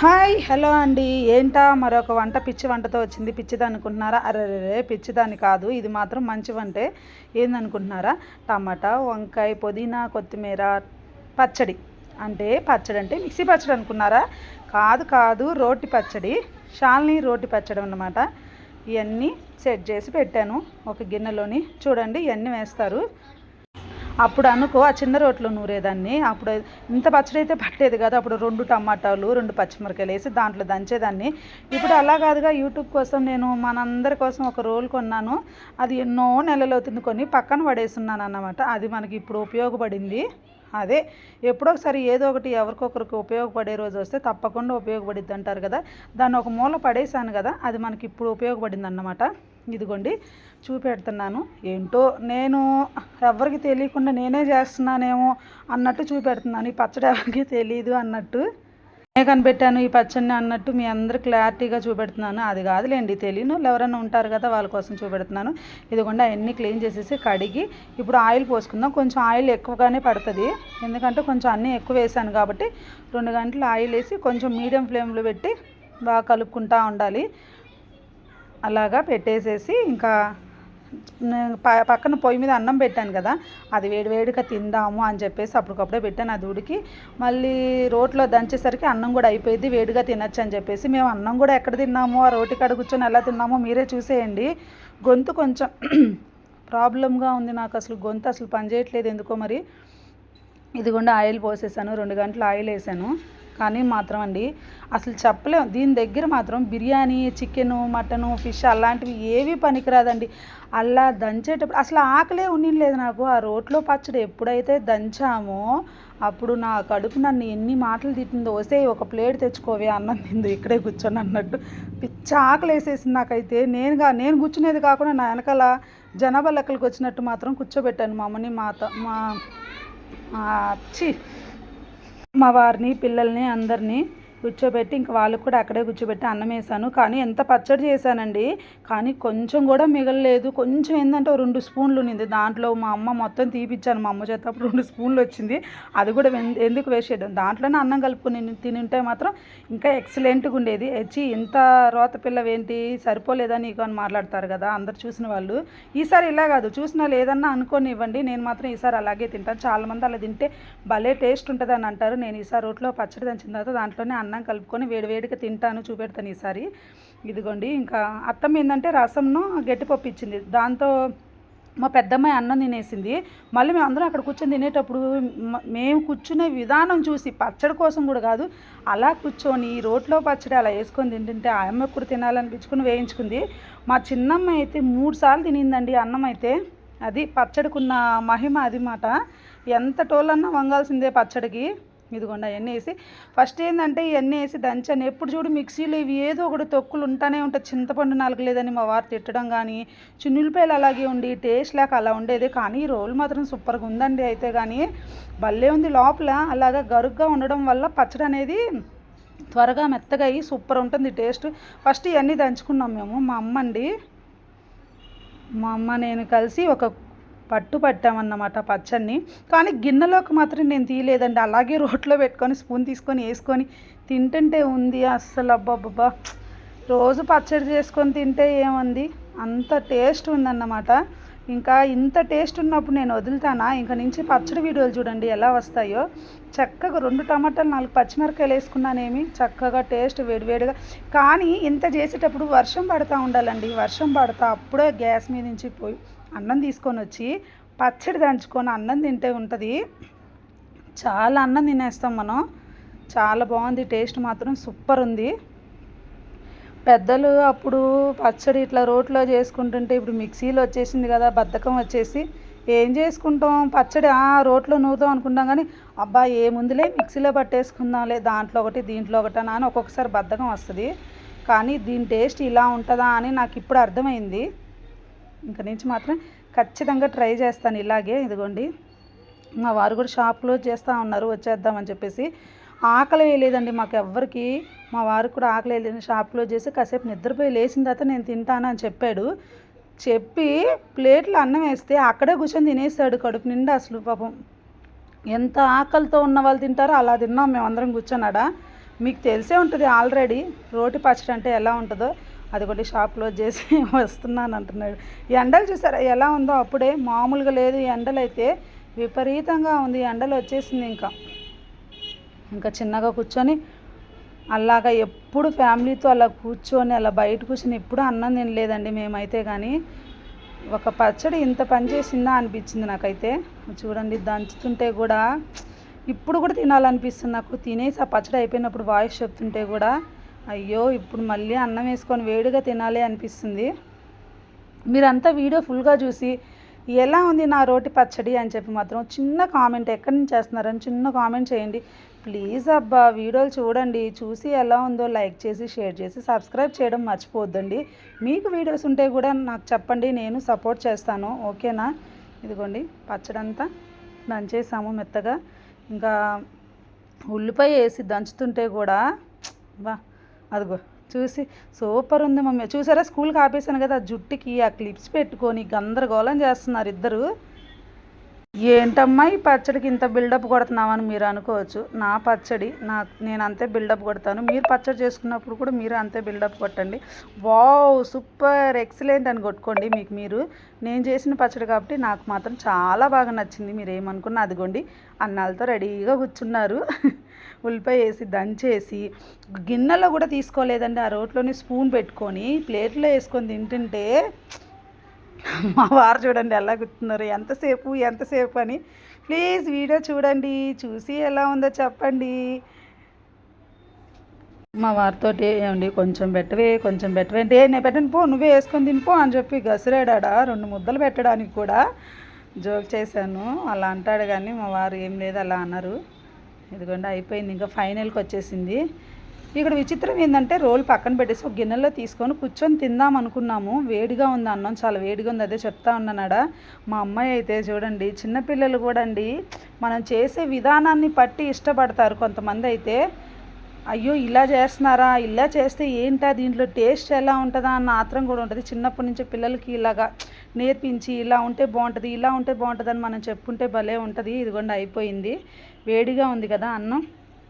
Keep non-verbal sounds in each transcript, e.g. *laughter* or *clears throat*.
Hi hello అండి. ఏంటా? మరొక వంట పిచ్చి వంటతో వచ్చింది. పిచ్చిది అనుకుంటున్నారా? అరే పిచ్చిదాని కాదు. ఇది మాత్రం మంచి వంటే. ఏందనుకుంటున్నారా? టమాటా వంకాయ పుదీనా కొత్తిమీర పచ్చడి. అంటే పచ్చడి అంటే మిక్సీ పచ్చడి అనుకున్నారా? కాదు కాదు. రోటి పచ్చడి. షాల్ని రోటి పచ్చడి అన్నమాట. ఇవన్నీ సెట్ చేసి పెట్టాను. ఒక గిన్నెలోని. చూడండి ఇవన్నీ వేస్తారు? అప్పుడు అనుకో ఆ చిన్న రోట్లో నూరేదాన్ని. అప్పుడు ఇంత పచ్చడి అయితే పట్టేది కదా. అప్పుడు రెండు టమాటాలు రెండు పచ్చిమిరకాయలు వేసి దాంట్లో దంచేదాన్ని. ఇప్పుడు అలా కాదుగా యూట్యూబ్ కోసం నేను మనందరి కోసం ఒక రోల్ కొన్నాను. అది ఎన్నో నెలలు అవుతుంది కొని పక్కన పడేస్తున్నాను అన్నమాట అది మనకి ఇప్పుడు ఉపయోగపడింది. అదే ఎప్పుడో ఒకసారి ఏదో ఒకటి ఎవరికొకరికి ఉపయోగపడే రోజు వస్తే తప్పకుండా ఉపయోగపడిద్ది అంటారు కదా. దాన్ని ఒక మూల పడేసాను కదా. అది మనకి ఇప్పుడు ఉపయోగపడింది అన్నమాట ఇదిగోండి చూపెడుతున్నాను. ఏంటో నేను ఎవరికి తెలియకుండా నేనే చేస్తున్నానేమో అన్నట్టు చూపెడుతున్నాను. ఈ పచ్చడి ఎవరికి తెలియదు అన్నట్టు. నేను కనిపెట్టాను ఈ పచ్చడిని అన్నట్టు మీ అందరు క్లారిటీగా చూపెడుతున్నాను. అది కాదులేండి తెలియని వాళ్ళు ఎవరైనా ఉంటారు కదా వాళ్ళ కోసం చూపెడుతున్నాను. ఇదిగోండి అవన్నీ క్లీన్ చేసేసి కడిగి ఇప్పుడు ఆయిల్ పోసుకుందాం. కొంచెం ఆయిల్ ఎక్కువగానే పడుతుంది. ఎందుకంటే కొంచెం అన్నీ ఎక్కువ వేసాను కాబట్టి రెండు గంటలు ఆయిల్ వేసి కొంచెం మీడియం ఫ్లేమ్లో పెట్టి బాగా కలుపుకుంటూ ఉండాలి. అలాగా పెట్టేసేసి ఇంకా పక్కన పొయ్యి మీద అన్నం పెట్టాను కదా అది వేడి వేడిగా తిందాము అని చెప్పేసి అప్పటికప్పుడే పెట్టాను అది ఉడికి. మళ్ళీ రోట్లో దంచేసరికి అన్నం కూడా అయిపోయింది వేడిగా తినచ్చు అని చెప్పేసి. మేము అన్నం కూడా ఎక్కడ తిన్నామో ఆ రోటి కాడ కూర్చొని ఎలా తిన్నామో మీరే చూసేయండి. గొంతు కొంచెం *clears throat* ప్రాబ్లంగా ఉంది నాకు అసలు గొంతు అసలు పనిచేయట్లేదు ఎందుకో మరి. ఇదిగోండి ఆయిల్ పోసేసాను రెండు గంటలు ఆయిల్ వేసాను. కానీ మాత్రం అండి అసలు చెప్పలేం. దీని దగ్గర మాత్రం బిర్యానీ చికెను మటను ఫిష్ అలాంటివి ఏవి పనికిరాదండి. అలా దంచేటప్పుడు అసలు ఆకలే లేదు నాకు. ఆ రోట్లో పచ్చడి ఎప్పుడైతే దంచామో అప్పుడు నా కడుపు నన్ను ఎన్ని మాటలు తిట్టిందో వస్తే ఒక ప్లేట్ తెచ్చుకోవే అన్నం తింది ఇక్కడే కూర్చొని అన్నట్టు పిచ్చ ఆకలి వేసేసింది నాకైతే. నేనుగా నేను కూర్చునేది కాకుండా నా వెనకాల జనాభా లెక్కలకు వచ్చినట్టు మాత్రం కూర్చోబెట్టాను మా అమ్మని మా మా చి మా వారిని పిల్లల్ని అందరినీ కూర్చోబెట్టి ఇంక వాళ్ళకు కూడా అక్కడే కూర్చోబెట్టి అన్నం వేసాను కానీ ఎంత పచ్చడి చేశానండి. కానీ కొంచెం కూడా మిగలలేదు. కొంచెం ఏంటంటే రెండు స్పూన్లు ఉన్నింది. దాంట్లో మా అమ్మ మొత్తం తీపిచ్చాను. మా అమ్మ చేత అప్పుడు రెండు స్పూన్లు వచ్చింది. అది కూడా ఎందుకు వేస్ట్ చేయడం? దాంట్లోనే అన్నం కలుపుకొని తినింటే మాత్రం ఇంకా ఎక్సలెంట్గా ఉండేది. వచ్చి ఇంత రోత పిల్లవేంటి? సరిపోలేదా నీకు అని మాట్లాడతారు కదా అందరు చూసిన వాళ్ళు. ఈసారి ఇలా కాదు. చూసిన వాళ్ళు ఏదన్నా అనుకొని ఇవ్వండి. నేను మాత్రం ఈసారి అలాగే తింటాను. చాలామంది అలా తింటే భలే టేస్ట్ ఉంటుంది అని అంటారు. నేను ఈసారి రోట్లో పచ్చడి దంచిన తర్వాత దాంట్లోనే అన్నం అన్నం కలుపుకొని వేడివేడిగా తింటాను చూపెడతాను ఈసారి. ఇదిగోండి ఇంకా అత్తమ్మ ఏంటంటే రసంను గట్టిపప్పు ఇచ్చింది. దాంతో మా పెద్దమ్మాయి అన్నం తినేసింది. మళ్ళీ మేము అందరం అక్కడ కూర్చొని తినేటప్పుడు మేము కూర్చునే విధానం చూసి పచ్చడి కోసం కూడా కాదు అలా కూర్చొని రోట్లో పచ్చడి అలా వేసుకొని తింటుంటే ఆ అమ్మ కూడా తినాలనిపించుకుని వేయించుకుంది. మా చిన్నమ్మ అయితే మూడు సార్లు తినిందండి అన్నం అయితే. అది పచ్చడికున్న మహిమ అది మాట. ఎంత టోలన్నా వంగాల్సిందే పచ్చడికి. ఇదిగోండి అవన్నీ వేసి. ఫస్ట్ ఏంటంటే ఇవన్నీ వేసి దంచాను. ఎప్పుడు చూడు మిక్సీలో ఇవి ఏదో ఒకటి తొక్కులు ఉంటానే ఉంటాయి. చింతపండు నలగలేదని మా వారు తిట్టడం కానీ చిన్నులపాయలు అలాగే ఉండి టేస్ట్ లేక అలా ఉండేది. కానీ ఈ రోల్ మాత్రం సూపర్గా ఉందండి అయితే కానీ భలే ఉంది లోపల. అలాగా గరుగ్గా ఉండడం వల్ల పచ్చడి అనేది త్వరగా మెత్తగా అయ్యి సూపర్ ఉంటుంది టేస్ట్. ఫస్ట్ ఇవన్నీ దంచుకున్నాం మేము. మా అమ్మ అండి మా అమ్మ నేను కలిసి ఒక పట్టు పట్టామన్నమాట పచ్చడిని కానీ గిన్నెలోకి మాత్రం నేను తీయలేదండి. అలాగే రోట్లో పెట్టుకొని స్పూన్ తీసుకొని వేసుకొని తింటుంటే ఉంది అస్సలు. అబ్బబ్బబ్బా. రోజు పచ్చడి చేసుకొని తింటే ఏముంది? అంత టేస్ట్ ఉందన్నమాట. ఇంకా ఇంత టేస్ట్ ఉన్నప్పుడు నేను వదులుతానా? ఇంకా నుంచి పచ్చడి వీడియోలు చూడండి ఎలా వస్తాయో. చక్కగా రెండు టమాటాలు నాలుగు పచ్చిమిరకాయలు వేసుకున్నానేమి. చక్కగా టేస్ట్ వేడివేడిగా. కానీ ఇంత చేసేటప్పుడు వర్షం పడతా ఉండాలండి. వర్షం పడతా అప్పుడే గ్యాస్ మీద నుంచి పోయి అన్నం తీసుకొని వచ్చి పచ్చడి దంచుకొని అన్నం తింటే ఉంటుంది. చాలా అన్నం తినేస్తాం మనం. చాలా బాగుంది టేస్ట్ మాత్రం సూపర్ ఉంది. పెద్దలు అప్పుడు పచ్చడి ఇట్లా రోట్లో చేసుకుంటుంటే ఇప్పుడు మిక్సీలో వచ్చేసింది కదా బద్ధకం వచ్చేసి. ఏం చేసుకుంటాం? పచ్చడి ఆ రోట్లో నూరుదాం అనుకుంటాం కానీ అబ్బా ఏముందిలే మిక్సీలో పట్టేసుకుందాంలే దాంట్లో ఒకటి దీంట్లో ఒకటి అని ఒక్కొక్కసారి బద్ధకం వస్తుంది. కానీ దీని టేస్ట్ ఇలా ఉంటుందా అని నాకు ఇప్పుడు అర్థమైంది. ఇంక నుంచి మాత్రం ఖచ్చితంగా ట్రై చేస్తాను ఇలాగే. ఇదిగోండి మా వారు కూడా షాప్ క్లోజ్ చేస్తూ ఉన్నారు వచ్చేద్దామని చెప్పేసి. ఆకలి వేయలేదండి మాకు ఎవ్వరికి. మా వారు కూడా ఆకలి షాప్ క్లోజ్ చేసి కాసేపు నిద్రపోయి లేచిన తర్వాత నేను తింటాను అని చెప్పాడు. చెప్పి ప్లేట్లో అన్నం వేస్తే అక్కడే కూర్చొని తినేసాడు కడుపు నిండా అసలు పాపం. ఎంత ఆకలితో ఉన్న వాళ్ళు తింటారో అలా తిన్నాం మేము అందరం కూర్చొన్నాడా మీకు తెలిసే ఉంటుంది ఆల్రెడీ రోటి పచ్చడి అంటే ఎలా ఉంటుందో. అది కూడా షాప్ క్లోజ్ చేసి *laughs* వస్తున్నాను అంటున్నాడు. ఎండలు చూసారా ఎలా ఉందో అప్పుడే మామూలుగా లేదు ఎండలు అయితే విపరీతంగా ఉంది. ఎండలు వచ్చేసింది ఇంకా. ఇంకా చిన్నగా కూర్చొని అలాగా ఎప్పుడు ఫ్యామిలీతో అలా కూర్చొని అలా బయట కూర్చొని ఎప్పుడు అన్నం తినలేదండి మేమైతే కానీ ఒక పచ్చడి ఇంత పని చేసిందా అనిపించింది నాకైతే. చూడండి దంచుతుంటే కూడా ఇప్పుడు కూడా తినాలనిపిస్తుంది నాకు. తినేసి ఆ పచ్చడి అయిపోయినప్పుడు వాయిస్ చెప్తుంటే కూడా అయ్యో ఇప్పుడు మళ్ళీ అన్నం వేసుకొని వేడిగా తినాలి అనిపిస్తుంది. మీరంతా వీడియో ఫుల్గా చూసి ఎలా ఉంది నా రోటి పచ్చడి అని చెప్పి మాత్రం చిన్న కామెంట్ ఎక్కడి నుంచి చేస్తున్నారని చిన్న కామెంట్ చేయండి. ప్లీజ్ అబ్బా వీడియోలు చూడండి. చూసి ఎలా ఉందో లైక్ చేసి షేర్ చేసి సబ్స్క్రైబ్ చేయడం మర్చిపోద్దండి మీకు వీడియోస్ ఉంటే కూడా నాకు చెప్పండి నేను సపోర్ట్ చేస్తాను. ఓకేనా? ఇదిగోండి పచ్చడి అంతా దంచేసాము మెత్తగా. ఇంకా ఉల్లిపాయ వేసి దంచుతుంటే కూడా బా అదిగో. చూసి సూపర్ ఉంది మమ్మీ. చూసారా? స్కూల్కి ఆపేసాను కదా ఆ జుట్టుకి ఆ క్లిప్స్ పెట్టుకొని గందరగోళం చేస్తున్నారు ఇద్దరు. ఏంటమ్మా ఈ పచ్చడికి ఇంత బిల్డప్ కొడుతున్నామని మీరు అనుకోవచ్చు. నా పచ్చడి నా నేను అంతే బిల్డప్ కొడతాను. మీరు పచ్చడి చేసుకున్నప్పుడు కూడా మీరు అంతే బిల్డప్ కొట్టండి. వావ్ సూపర్ ఎక్సలెంట్ అని కొట్టుకోండి మీకు మీరు. నేను చేసిన పచ్చడి కాబట్టి నాకు మాత్రం చాలా బాగా నచ్చింది. మీరు ఏమనుకున్నా అదిగోండి అన్నాలతో రెడీగా కూర్చున్నారు. ఉల్లిపాయ వేసి దంచేసి గిన్నెలో కూడా తీసుకోలేదండి. ఆ రోట్లోని స్పూన్ పెట్టుకొని ప్లేట్లో వేసుకొని తింటుంటే మా వారు చూడండి ఎలా గుర్తున్నారు ఎంతసేపు ఎంతసేపు అని. ప్లీజ్ వీడియో చూడండి చూసి ఎలా ఉందో చెప్పండి. మా వారితో ఏమండి కొంచెం పెట్టవే కొంచెం పెట్టవే. అంటే నేను పెట్టను పో నువ్వే వేసుకొని తినిపో అని చెప్పి గసిరాడా రెండు ముద్దలు పెట్టడానికి కూడా. జోక్ చేశాను అలా అంటాడు కానీ మా వారు ఏం లేదు అలా అన్నారు ఇదిగోండి అయిపోయింది. ఇంకా ఫైనల్కి వచ్చేసింది. ఇక్కడ విచిత్రం ఏంటంటే రోల్ పక్కన పెట్టేసి ఒక గిన్నెలో తీసుకొని కూర్చొని తిందాం అనుకున్నాము. వేడిగా ఉంది అన్నం చాలా వేడిగా ఉంది. అదే చెప్తా ఉన్నానాడా. మా అమ్మాయి అయితే చూడండి చిన్నపిల్లలు కూడా అండి మనం చేసే విధానాన్ని పట్టి ఇష్టపడతారు కొంతమంది అయితే. అయ్యో ఇలా చేస్తున్నారా? ఇలా చేస్తే ఏంటా? దీంట్లో టేస్ట్ ఎలా ఉంటుందా? అన్న ఆత్రం కూడా ఉంటుంది. చిన్నప్పటి నుంచి పిల్లలకి ఇలాగా నేర్పించి ఇలా ఉంటే బాగుంటుంది ఇలా ఉంటే బాగుంటుంది అని మనం చెప్పుకుంటే భలే ఉంటుంది. ఇదిగోండి అయిపోయింది. వేడిగా ఉంది కదా అన్నం.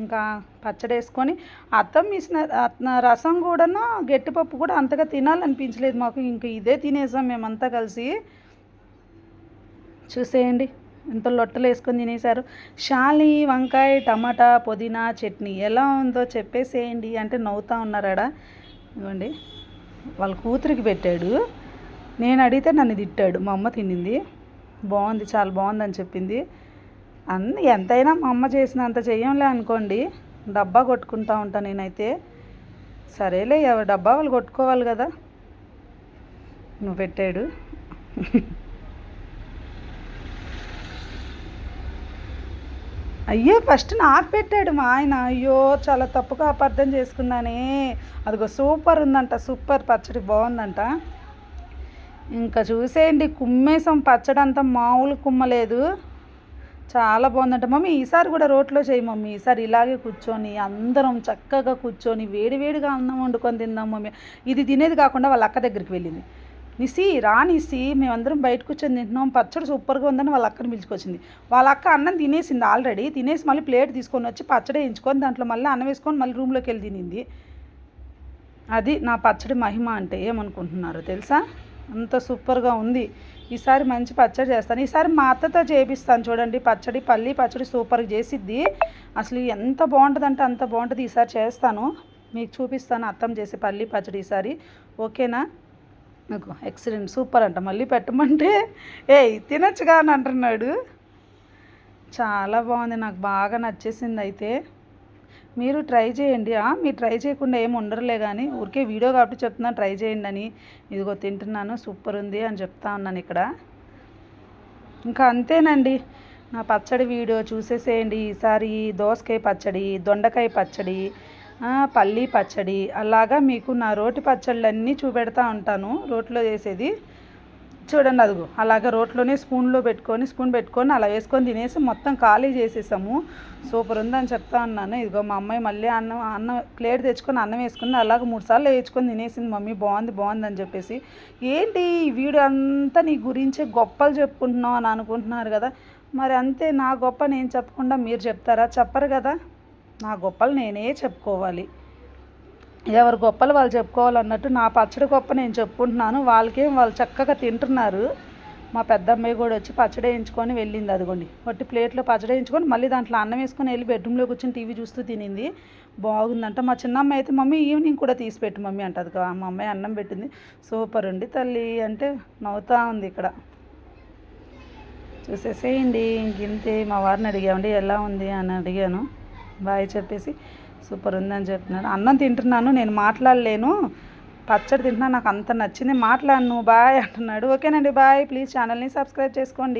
ఇంకా పచ్చడి వేసుకొని అత్తం మిసిన రసం కూడాను గట్టిపప్పు కూడా అంతగా తినాలనిపించలేదు మాకు. ఇంక ఇదే తినేసాం మేమంతా కలిసి. చూసేయండి. ఎంత లొట్టలు వేసుకొని తినేశారు. షాలి వంకాయ టమాటా పుదీనా చట్నీ ఎలా ఉందో చెప్పేసేయండి అంటే నవ్వుతూ ఉన్నారాడ? ఇవ్వండి వాళ్ళ కూతురికి పెట్టాడు. నేను అడిగితే నన్ను తిట్టాడు. మా అమ్మ తినింది. బాగుంది చాలా బాగుందని చెప్పింది. అన్ని ఎంతైనా మా అమ్మ చేసినంత చెయ్యంలే అనుకోండి. డబ్బా కొట్టుకుంటా ఉంటా నేనైతే. సరేలే డబ్బా వాళ్ళు కొట్టుకోవాలి కదా. నువ్వు పెట్టాడు. అయ్యో ఫస్ట్ నాకు పెట్టాడు మా ఆయన. అయ్యో చాలా తప్పుగా అపార్థం చేసుకున్నానే. అదిగో సూపర్ ఉందంట సూపర్ పచ్చడి బాగుందంట. ఇంకా చూసేయండి కుమ్మేసం పచ్చడి అంతా మామూలు కుమ్మలేదు. చాలా బాగుందంట. మమ్మీ ఈసారి కూడా రోట్లో చేయి మమ్మీ. ఈసారి ఇలాగే కూర్చొని అందరం చక్కగా కూర్చొని వేడివేడిగా అన్నం వండుకొని తిందాం మమ్మీ. ఇది తినేది కాకుండా వాళ్ళ అక్క దగ్గరికి వెళ్ళింది. నిసి రా నిసి మేమందరం బయట కూర్చొని తింటున్నాం పచ్చడి సూపర్గా ఉందని వాళ్ళ అక్కని పిలుచుకొచ్చింది. వాళ్ళ అక్క అన్నం తినేసింది ఆల్రెడీ తినేసి మళ్ళీ ప్లేట్ తీసుకొని వచ్చి పచ్చడి వేయించుకొని దాంట్లో మళ్ళీ అన్నం వేసుకొని మళ్ళీ రూమ్లోకి వెళ్ళి తినింది. అది నా పచ్చడి మహిమ అంటే ఏమనుకుంటున్నారు తెలుసా? అంత సూపర్గా ఉంది. ఈసారి మంచి పచ్చడి చేస్తాను. ఈసారి మా అత్తతో చేపిస్తాను చూడండి. పచ్చడి పల్లి పచ్చడి సూపర్గా చేసిద్ది. అసలు ఎంత బాగుంటుందంటే అంత బాగుంటుంది. ఈసారి చేస్తాను. మీకు చూపిస్తాను అత్తం చేసి పల్లి పచ్చడి ఈసారి. ఓకేనా? నాకు ఎక్సలెంట్ సూపర్ అంట. మళ్ళీ పెట్టమంటే ఏయ్ తినచ్చుగా అని అంటున్నాడు. చాలా బాగుంది నాకు బాగా నచ్చేసింది అయితే. మీరు ట్రై చేయండి మీరు ట్రై చేయకుండా ఏమి ఉండరులే కానీ ఊరికే వీడియో కాబట్టి చెప్తున్నాను ట్రై చేయండి అని. ఇదిగో తింటున్నాను సూపర్ ఉంది అని చెప్తా ఉన్నాను ఇక్కడ. ఇంకా అంతేనండి నా పచ్చడి వీడియో చూసేసేయండి ఈసారి దోసకాయ పచ్చడి దొండకాయ పచ్చడి పల్లీ పచ్చడి. అలాగా మీకు నా రోటి పచ్చళ్ళన్నీ చూపెడతా ఉంటాను రోట్లో చేసేది. చూడండి అదిగో అలాగ రోట్లోనే స్పూన్లో పెట్టుకొని స్పూన్ పెట్టుకొని అలా వేసుకొని తినేసి మొత్తం ఖాళీ చేసేసాము. సూపర్ ఉందని చెప్తా ఉన్నాను. ఇదిగో మా అమ్మాయి మళ్ళీ అన్నం అన్నం ప్లేట్ తెచ్చుకొని అన్నం వేసుకుని అలాగ మూడు సార్లు వేయించుకొని తినేసింది మమ్మీ. బాగుంది బాగుంది అని చెప్పేసి. ఏంటి ఈ వీడియో అంతా నీ గురించే గొప్పలు చెప్పుకుంటున్నావు అని అనుకుంటున్నారు కదా. మరి అంతే నా గొప్ప నేను చెప్పకుండా మీరు చెప్తారా? చెప్పరు కదా. నా గొప్పలు నేనే చెప్పుకోవాలి. ఎవరి గొప్పలు వాళ్ళు చెప్పుకోవాలన్నట్టు నా పచ్చడి గొప్ప నేను చెప్పుకుంటున్నాను. వాళ్ళకేం వాళ్ళు చక్కగా తింటున్నారు. మా పెద్దమ్మాయి కూడా వచ్చి పచ్చడి వేయించుకొని వెళ్ళింది అదిగోండి. ఒట్టి ప్లేట్లో పచ్చడి వేయించుకొని మళ్ళీ దాంట్లో అన్నం వేసుకొని వెళ్ళి బెడ్రూమ్లో కూర్చొని టీవీ చూస్తూ తినింది. బాగుందంట. మా చిన్నమ్మాయి అయితే మమ్మీ ఈవినింగ్ కూడా తీసి పెట్టు మమ్మీ అంటది కదా. మా అమ్మాయి అన్నం పెట్టింది. సూపర్ ఉంది తల్లి అంటే నవ్వుతా ఉంది ఇక్కడ. చూసేసేయండి. ఇంకింతే. మా వారిని అడిగామండి ఎలా ఉంది? అని అడిగాను. బాయ్ చెప్పేసి సూపర్ ఉందని చెప్తున్నాడు. అన్నం తింటున్నాను నేను మాట్లాడలేను. పచ్చడి తింటున్నాను నాకు అంత నచ్చింది. మాట్లాడను బాయ్ అంటున్నాడు. ఓకేనండి బాయ్. ప్లీజ్ ఛానల్ని సబ్స్క్రైబ్ చేసుకోండి.